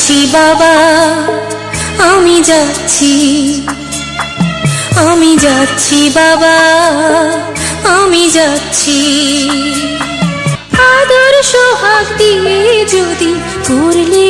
যাচ্ছি বাবা আমি যাচ্ছি। আমি যাচ্ছি বাবা আমি যাচ্ছি। আদর সোহাগ দিয়ে যদি করলে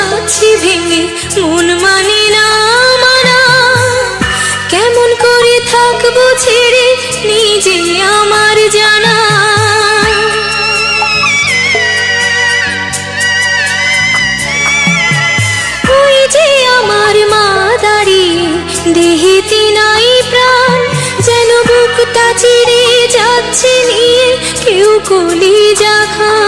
যাচ্ছে ভেঙে, মন মানে না মানা। কেমন করে থাকব ছেড়ে নিজে আমার জানা। ওই যে আমার মা নাই যেন বুকটা চিড়ে যাচ্ছে নিয়ে কেউ কলি তুমি